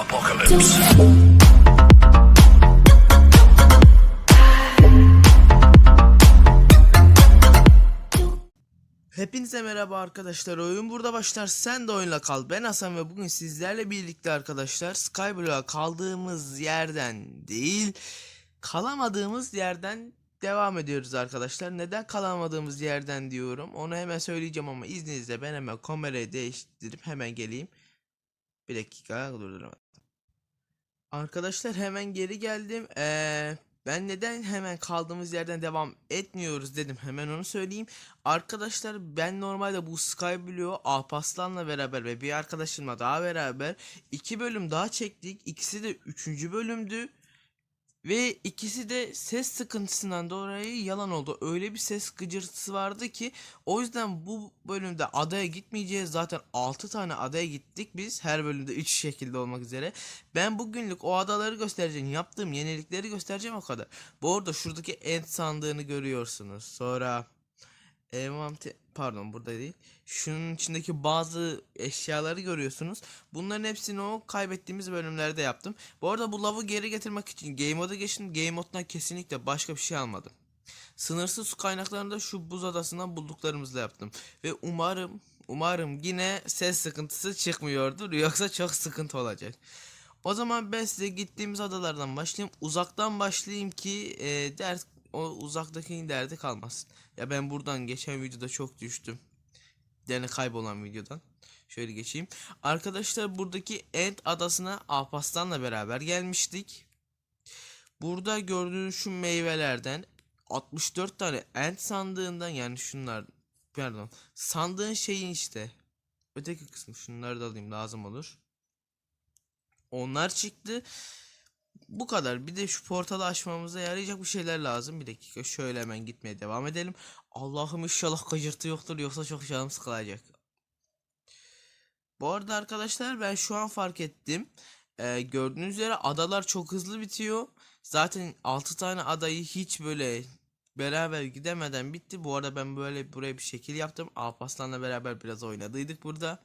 Apocalypse. Hepinize merhaba arkadaşlar. Oyun burada başlar. Sen de oyunla kal. Ben Hasan ve bugün sizlerle birlikte arkadaşlar Skyblock'a kaldığımız yerden değil, kalamadığımız yerden devam ediyoruz arkadaşlar. Neden kalamadığımız yerden diyorum. Onu hemen söyleyeceğim ama izninizle ben hemen kamerayı değiştirip hemen geleyim. Bir dakika durduramadım. Arkadaşlar hemen geri geldim. Ee, ben neden hemen kaldığımız yerden devam etmiyoruz dedim. Hemen onu söyleyeyim. Arkadaşlar ben normalde bu Skyblue'u Alpaslan'la beraber ve bir arkadaşımla daha beraber iki bölüm daha çektik. İkisi de üçüncü bölümdü. Ve ikisi de ses sıkıntısından dolayı yalan oldu. Öyle bir ses gıcırtısı vardı ki o yüzden bu bölümde adaya gitmeyeceğiz. Zaten 6 tane adaya gittik biz. Her bölümde 3 şekilde olmak üzere. Ben bugünlük o adaları göstereceğim. Yaptığım yenilikleri göstereceğim o kadar. Bu arada şuradaki end sandığını görüyorsunuz. Sonra envanter pardon burada değil. Şunun içindeki bazı eşyaları görüyorsunuz. Bunların hepsini o kaybettiğimiz bölümlerde yaptım. Bu arada bu lavı geri getirmek için Game Mode'a geçtim. Game Mode'dan kesinlikle başka bir şey almadım. Sınırsız su kaynaklarını da şu buz adasından bulduklarımızla yaptım. Ve umarım umarım yine ses sıkıntısı çıkmıyordur. Yoksa çok sıkıntı olacak. O zaman ben size gittiğimiz adalardan başlayayım. Uzaktan başlayayım ki e, ders o uzaktaki derdi kalmasın. Ya ben buradan geçen videoda çok düştüm. Yani kaybolan videodan. Şöyle geçeyim. Arkadaşlar buradaki End adasına Alpaslan'la beraber gelmiştik. Burada gördüğünüz şu meyvelerden 64 tane End sandığından yani şunlar pardon sandığın şeyin işte öteki kısmı şunları da alayım lazım olur. Onlar çıktı. Bu kadar. Bir de şu portalı açmamıza yarayacak bir şeyler lazım. Bir dakika şöyle hemen gitmeye devam edelim. Allah'ım inşallah gıcırtı yoktur yoksa çok canım sıkılacak. Bu arada arkadaşlar ben şu an fark ettim. Ee, gördüğünüz üzere adalar çok hızlı bitiyor. Zaten 6 tane adayı hiç böyle beraber gidemeden bitti. Bu arada ben böyle buraya bir şekil yaptım. Alpaslan'la beraber biraz oynadıydık burada.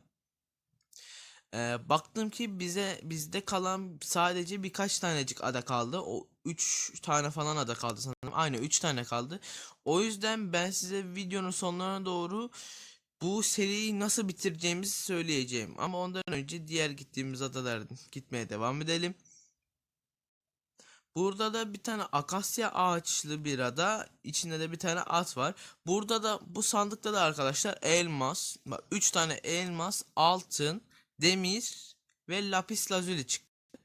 Ee, baktım ki bize bizde kalan sadece birkaç tanecik ada kaldı. O 3 tane falan ada kaldı sanırım. Aynı 3 tane kaldı. O yüzden ben size videonun sonlarına doğru bu seriyi nasıl bitireceğimizi söyleyeceğim. Ama ondan önce diğer gittiğimiz adalara gitmeye devam edelim. Burada da bir tane akasya ağaçlı bir ada. içinde de bir tane at var. Burada da bu sandıkta da arkadaşlar elmas. Bak 3 tane elmas, altın, demir ve lapis lazuli çıktı.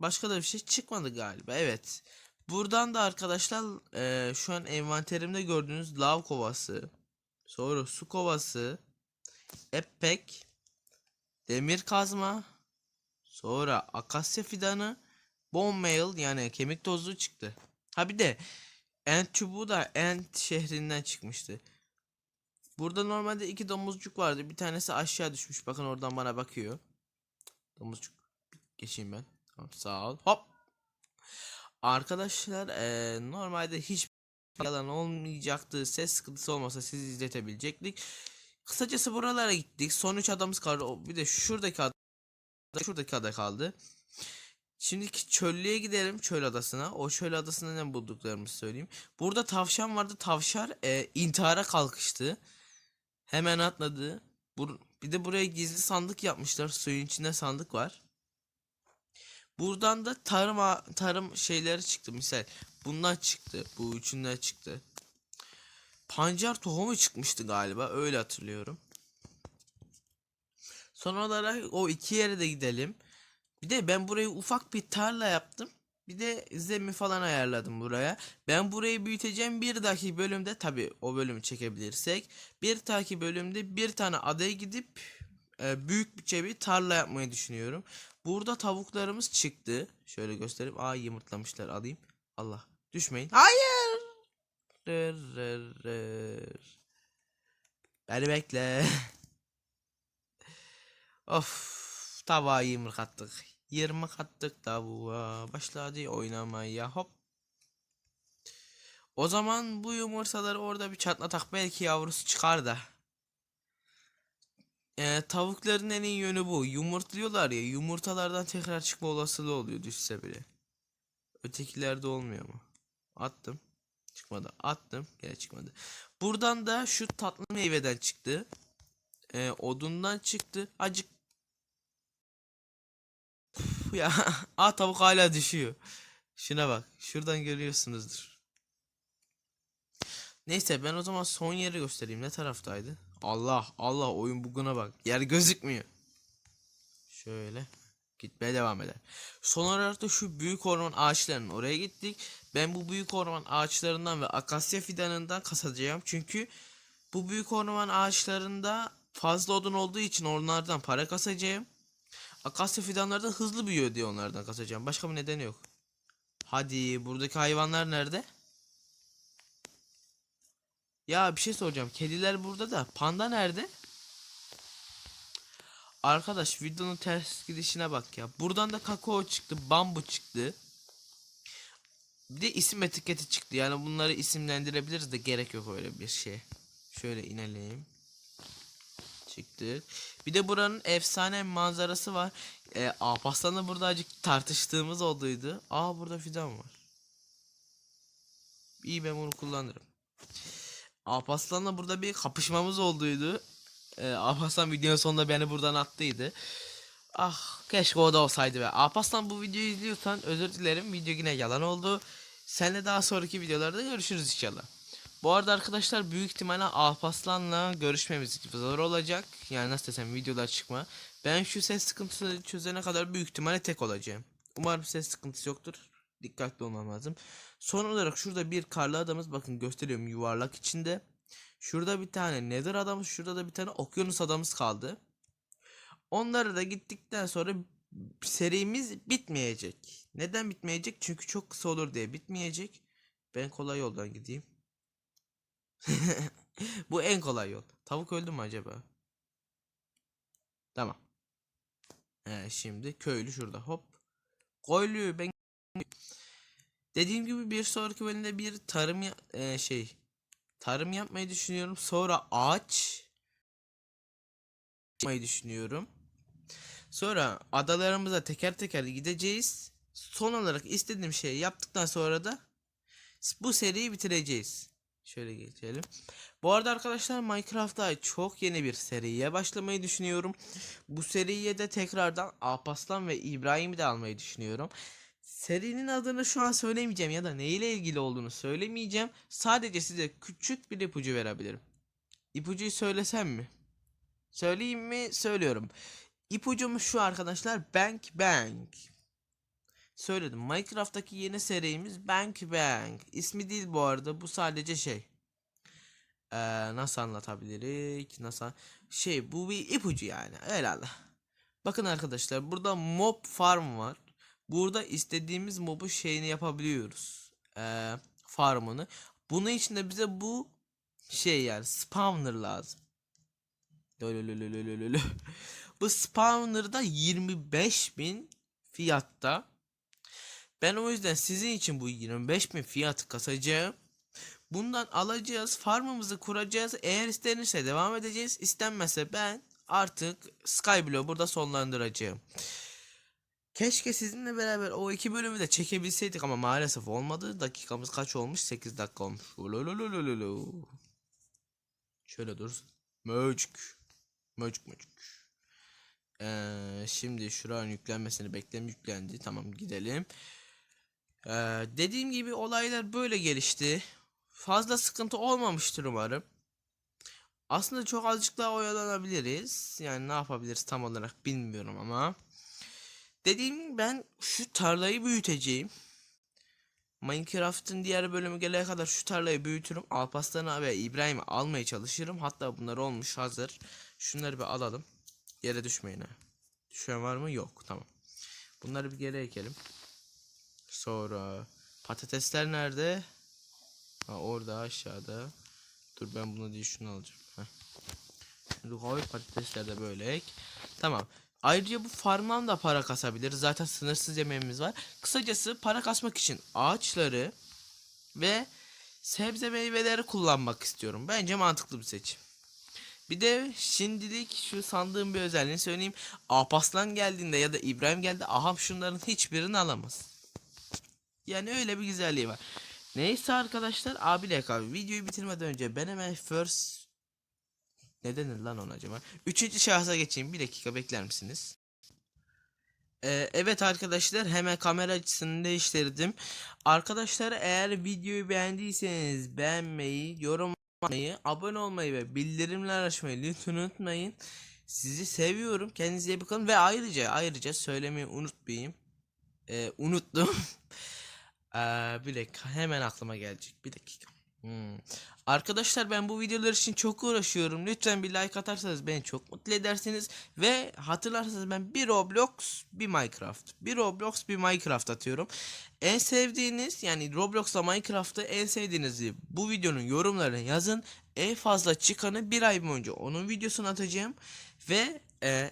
Başka da bir şey çıkmadı galiba. Evet. Buradan da arkadaşlar eee, şu an envanterimde gördüğünüz lav kovası, sonra su kovası, epek, demir kazma, sonra akasya fidanı, bone meal yani kemik tozu çıktı. Ha bir de Ent çubuğu da Ent şehrinden çıkmıştı. Burada normalde iki domuzcuk vardı. Bir tanesi aşağı düşmüş. Bakın oradan bana bakıyor. Domuzcuk. Geçeyim ben. Sağ ol. Hop. Arkadaşlar eee, normalde hiç yalan olmayacaktı. Ses sıkıntısı olmasa sizi izletebilecektik. Kısacası buralara gittik. Son 3 adamız kaldı. Bir de şuradaki ada, şuradaki ada kaldı. Şimdiki çöllüğe gidelim çöl adasına. O çöl adasında ne bulduklarımızı söyleyeyim. Burada tavşan vardı. Tavşar e, intihara kalkıştı. Hemen atladı. Bir de buraya gizli sandık yapmışlar. Suyun içinde sandık var. Buradan da tarım tarım şeyleri çıktı. Misal bundan çıktı. Bu üçünden çıktı. Pancar tohumu çıkmıştı galiba. Öyle hatırlıyorum. Son olarak o iki yere de gidelim. Bir de ben burayı ufak bir tarla yaptım. Bir de zemin falan ayarladım buraya. Ben burayı büyüteceğim bir dahaki bölümde tabi o bölümü çekebilirsek. Bir dahaki bölümde bir tane adaya gidip e, büyük bütçe bir tarla yapmayı düşünüyorum. Burada tavuklarımız çıktı. Şöyle göstereyim. Aa yumurtlamışlar alayım. Allah düşmeyin. Hayır. Rır, rır, rır. Beni bekle. Of tavuğa yumruk attık. Yirmi attık tavuğa. Başladı oynamaya hop. O zaman bu yumurtaları orada bir çatlatak belki yavrusu çıkar da. e, tavukların en iyi yönü bu. Yumurtluyorlar ya. Yumurtalardan tekrar çıkma olasılığı oluyor düşse bile. Ötekilerde olmuyor mu? Attım. Çıkmadı. Attım. Gene çıkmadı. Buradan da şu tatlı meyveden çıktı. E, odundan çıktı. Acık Ya. Aa tavuk hala düşüyor. Şuna bak. Şuradan görüyorsunuzdur. Neyse ben o zaman son yeri göstereyim. Ne taraftaydı? Allah Allah oyun buguna bak. Yer gözükmüyor. Şöyle gitmeye devam eder. Son olarak da şu büyük orman ağaçlarının oraya gittik. Ben bu büyük orman ağaçlarından ve akasya fidanından kasacağım. Çünkü bu büyük orman ağaçlarında fazla odun olduğu için onlardan para kasacağım. Akasya fidanları da hızlı büyüyor diye onlardan kasacağım. Başka bir nedeni yok. Hadi buradaki hayvanlar nerede? Ya bir şey soracağım. Kediler burada da panda nerede? Arkadaş videonun ters gidişine bak ya. Buradan da kakao çıktı, bambu çıktı. Bir de isim etiketi çıktı. Yani bunları isimlendirebiliriz de gerek yok öyle bir şey. Şöyle inelim. Çıktı. Bir de buranın efsane manzarası var. Ee, Alparslan'la burada acık tartıştığımız olduydu. Aa burada fidan var. İyi ben bunu kullanırım. Alparslan'la burada bir kapışmamız olduydu. Ee, Alparslan videonun sonunda beni buradan attıydı. Ah keşke o da olsaydı be. Alparslan bu videoyu izliyorsan özür dilerim. Video yine yalan oldu. Seninle daha sonraki videolarda görüşürüz inşallah. Bu arada arkadaşlar büyük ihtimalle Alparslan'la görüşmemiz zor olacak. Yani nasıl desem videolar çıkma. Ben şu ses sıkıntısını çözene kadar büyük ihtimalle tek olacağım. Umarım ses sıkıntısı yoktur. Dikkatli olmam lazım. Son olarak şurada bir karlı adamız bakın gösteriyorum yuvarlak içinde. Şurada bir tane nether adamız şurada da bir tane okyanus adamız kaldı. Onları da gittikten sonra serimiz bitmeyecek. Neden bitmeyecek? Çünkü çok kısa olur diye bitmeyecek. Ben kolay yoldan gideyim. Bu en kolay yol. Tavuk öldü mü acaba? Tamam. Ee, şimdi köylü şurada hop. Köylü ben Dediğim gibi bir sonraki bölümde bir tarım e, şey tarım yapmayı düşünüyorum. Sonra ağaç yapmayı düşünüyorum. Sonra adalarımıza teker teker gideceğiz. Son olarak istediğim şeyi yaptıktan sonra da bu seriyi bitireceğiz. Şöyle geçelim. Bu arada arkadaşlar Minecraft'ta çok yeni bir seriye başlamayı düşünüyorum. Bu seriye de tekrardan Alpaslan ve İbrahim'i de almayı düşünüyorum. Serinin adını şu an söylemeyeceğim ya da neyle ilgili olduğunu söylemeyeceğim. Sadece size küçük bir ipucu verebilirim. İpucuyu söylesem mi? Söyleyeyim mi? Söylüyorum. İpucumuz şu arkadaşlar. Bank Bank. Söyledim. Minecraft'taki yeni serimiz Bank Bank. İsmi değil bu arada. Bu sadece şey. Ee, nasıl anlatabiliriz? Nasıl? Şey bu bir ipucu yani. Allah. Bakın arkadaşlar burada mob farm var. Burada istediğimiz mobu şeyini yapabiliyoruz. Ee, farmını. Bunun için de bize bu şey yani spawner lazım. Bu spawner'da 25.000 fiyatta. Ben o yüzden sizin için bu 25.000 fiyatı kasacağım. Bundan alacağız, farmımızı kuracağız. Eğer istenirse devam edeceğiz. İstenmezse ben artık Skyblock burada sonlandıracağım. Keşke sizinle beraber o iki bölümü de çekebilseydik ama maalesef olmadı. Dakikamız kaç olmuş? 8 dakika olmuş. Ulululululu. Şöyle dursun. Möcük. Möcük möcük. Ee, şimdi şuranın yüklenmesini beklem yüklendi. Tamam gidelim. Ee, dediğim gibi olaylar böyle gelişti. Fazla sıkıntı olmamıştır umarım. Aslında çok azıcık daha oyalanabiliriz. Yani ne yapabiliriz tam olarak bilmiyorum ama. Dediğim ben şu tarlayı büyüteceğim. Minecraft'ın diğer bölümü gelene kadar şu tarlayı büyütürüm. Alparslan'ı ve İbrahim'i almaya çalışırım. Hatta bunlar olmuş hazır. Şunları bir alalım. Yere düşmeyin ha. Düşen var mı? Yok. Tamam. Bunları bir geri ekelim. Sonra patatesler nerede? Ha orada aşağıda. Dur ben bunu değil şunu alacağım. Heh. Şimdi patatesler de böyle ek. Tamam. Ayrıca bu farmdan da para kasabilir. Zaten sınırsız yemeğimiz var. Kısacası para kasmak için ağaçları ve sebze meyveleri kullanmak istiyorum. Bence mantıklı bir seçim. Bir de şimdilik şu sandığım bir özelliğini söyleyeyim. Alpaslan geldiğinde ya da İbrahim geldi aham şunların hiçbirini alamaz. Yani öyle bir güzelliği var. Neyse arkadaşlar abiyle abi videoyu bitirmeden önce ben hemen first ne denir lan ona acaba? Üçüncü şahsa geçeyim. Bir dakika bekler misiniz? Ee, evet arkadaşlar hemen kamera açısını değiştirdim. Arkadaşlar eğer videoyu beğendiyseniz beğenmeyi, yorum atmayı, abone olmayı ve bildirimler açmayı lütfen unutmayın. Sizi seviyorum. Kendinize iyi bakın ve ayrıca ayrıca söylemeyi unutmayayım. Ee, unuttum. Ee, bir dakika hemen aklıma gelecek. Bir dakika. Hmm. Arkadaşlar ben bu videolar için çok uğraşıyorum. Lütfen bir like atarsanız beni çok mutlu edersiniz. Ve hatırlarsanız ben bir Roblox bir Minecraft. Bir Roblox bir Minecraft atıyorum. En sevdiğiniz yani Roblox'la Minecraft'ı en sevdiğinizi bu videonun yorumlarına yazın. En fazla çıkanı bir ay boyunca onun videosunu atacağım. Ve e,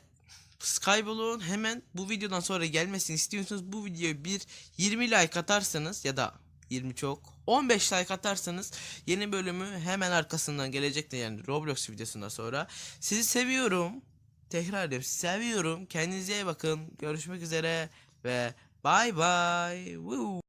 Skyblock'un hemen bu videodan sonra gelmesini istiyorsanız bu videoya bir 20 like atarsanız ya da 20 çok 15 like atarsanız yeni bölümü hemen arkasından gelecektir yani Roblox videosundan sonra. Sizi seviyorum. Tekrar ediyorum seviyorum. Kendinize iyi bakın. Görüşmek üzere ve bye bye.